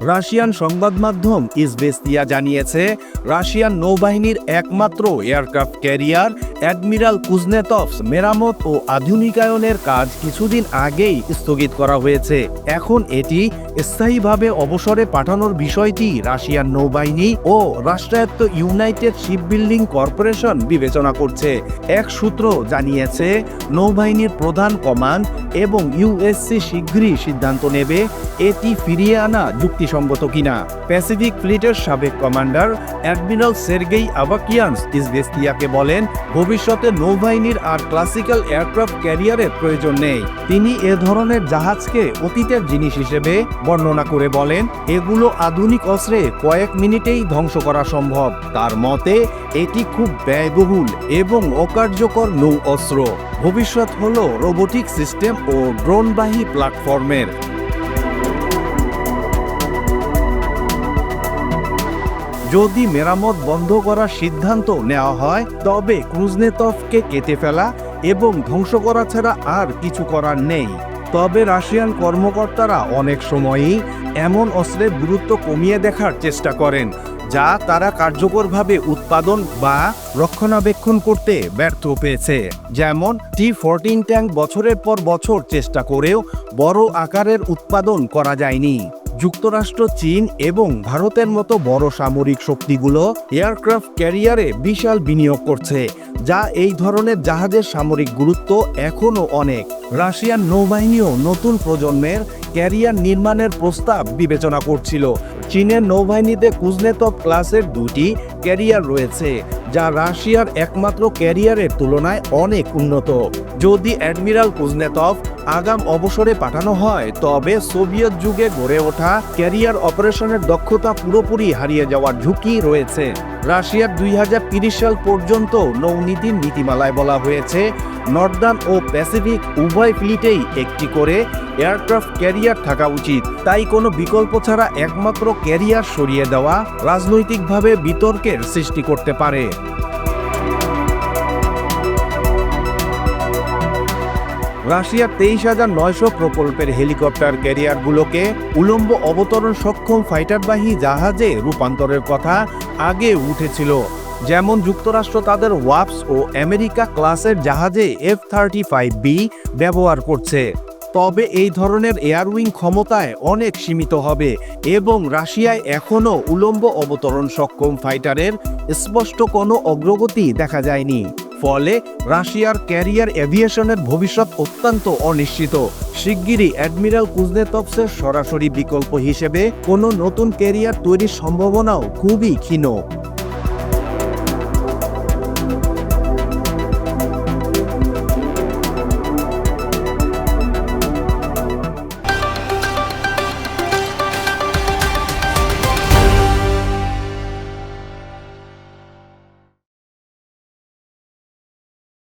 Russian সংবাদ মাধ্যম ইসবেস্তিয়া জানিয়েছে রাশিয়ান নৌবাহিনীর একমাত্র এয়ারক্রাফট ক্যারিয়ার অ্যাডমিরাল কুজনেতভস মেরামত ও আধুনিকায়নের কাজ কিছুদিন আগেই স্থগিত করা হয়েছে। এখন এটি স্থায়ীভাবে অবসরে পাঠানোর বিষয়টি রাশিয়ান নৌবাহিনী ও রাষ্ট্রায়ত্ত ইউনাইটেড শিপবিল্ডিং কর্পোরেশন বিবেচনা করছে। এক সূত্র জানিয়েছে, নৌবাহিনীর প্রধান কমান্ড এবং ইউএসসি শীঘ্রই সিদ্ধান্ত নেবে এটি ফিরিয়ে আনা যুক্তিসঙ্গত কিনা। প্যাসিফিক ফ্লিটের সাবেক কমান্ডার অ্যাডমিরাল সের্গেই আবাকিয়ান্স ইজবেস্তিয়াকে বলেন ভবিষ্যতে নৌবাহিনীর আর ক্লাসিক্যাল এয়ারক্রাফট ক্যারিয়ারের প্রয়োজন নেই। তিনি এ ধরনের জাহাজকে অতীতের জিনিস হিসেবে বর্ণনা করে বলেন, এগুলো আধুনিক অস্ত্রে কয়েক মিনিটেই ধ্বংস করা সম্ভব। তার মতে, এটি খুব ব্যয়বহুল এবং অকার্যকর নৌ অস্ত্র। ভবিষ্যৎ হল রোবোটিক সিস্টেম ও ড্রোনবাহী প্ল্যাটফর্মের যদি মেরামত বন্ধ করার সিদ্ধান্ত নেওয়া হয়, তবে ক্রুজনেতভকে কেটে ফেলা এবং ধ্বংস করা ছাড়া আর কিছু করার নেই। তবে রাশিয়ান কর্মকর্তারা অনেক সময়ই এমন অস্ত্রের গুরুত্ব কমিয়ে দেখার চেষ্টা করেন, যা তারা কার্যকরভাবে উৎপাদন বা রক্ষণাবেক্ষণ করতে ব্যর্থ পেয়েছে। যেমন টি ফোরটিন ট্যাঙ্ক বছরের পর বছর চেষ্টা করেও বড় আকারের উৎপাদন করা যায়নি। যুক্তরাষ্ট্র, চীন এবং ভারতের মতো বড় সামরিক শক্তিগুলো এয়ারক্রাফট ক্যারিয়ারে বিশাল বিনিয়োগ করছে, যা এই ধরনের জাহাজের সামরিক গুরুত্ব এখনও অনেক। রাশিয়ান নৌবাহিনীও নতুন প্রজন্মের ক্যারিয়ার নির্মাণের প্রস্তাব বিবেচনা করছিল। চীনের নৌবাহিনীতে কুজনেতভ ক্লাসের দুটি ক্যারিয়ার রয়েছে, যা রাশিয়ার একমাত্র ক্যারিয়ারের তুলনায় অনেক উন্নত। যদি অ্যাডমিরাল কুজনেতভ আগাম অবসরে পাঠানো হয়, তবে সোভিয়েত যুগে গড়ে ওঠা ক্যারিয়ার অপারেশনের দক্ষতা পুরোপুরি হারিয়ে যাওয়ার ঝুঁকি রয়েছে। রাশিয়ার দুই সাল পর্যন্ত নৌনীতির নীতিমালায় বলা হয়েছে, নর্দার্ন ও প্যাসিফিক উভয় ফ্লিটেই একটি করে এয়ারক্রাফট ক্যারিয়ার থাকা উচিত। তাই কোনো বিকল্প ছাড়া একমাত্র ক্যারিয়ার সরিয়ে দেওয়া রাজনৈতিকভাবে বিতর্কের সৃষ্টি করতে পারে। রাশিয়ার তেইশ হাজার নয়শো প্রকল্পের হেলিকপ্টার ক্যারিয়ারগুলোকে উলম্ব অবতরণ সক্ষম ফাইটারবাহী জাহাজে রূপান্তরের কথা আগে উঠেছিল, যেমন যুক্তরাষ্ট্র তাদের ওয়াপস ও আমেরিকা ক্লাসের জাহাজে এফ থার্টি ফাইভ বি ব্যবহার করছে। তবে এই ধরনের এয়ারউইং ক্ষমতায় অনেক সীমিত হবে এবং রাশিয়ায় এখনও উলম্ব অবতরণ সক্ষম ফাইটারের স্পষ্ট কোনো অগ্রগতি দেখা যায়নি। ফলে রাশিয়ার ক্যারিয়ার এভিয়েশনের ভবিষ্যৎ অত্যন্ত অনিশ্চিত। শিগগিরই অ্যাডমিরাল কুজনেতভসের সরাসরি বিকল্প হিসেবে কোনো নতুন ক্যারিয়ার তৈরির সম্ভাবনাও খুবই ক্ষীণ।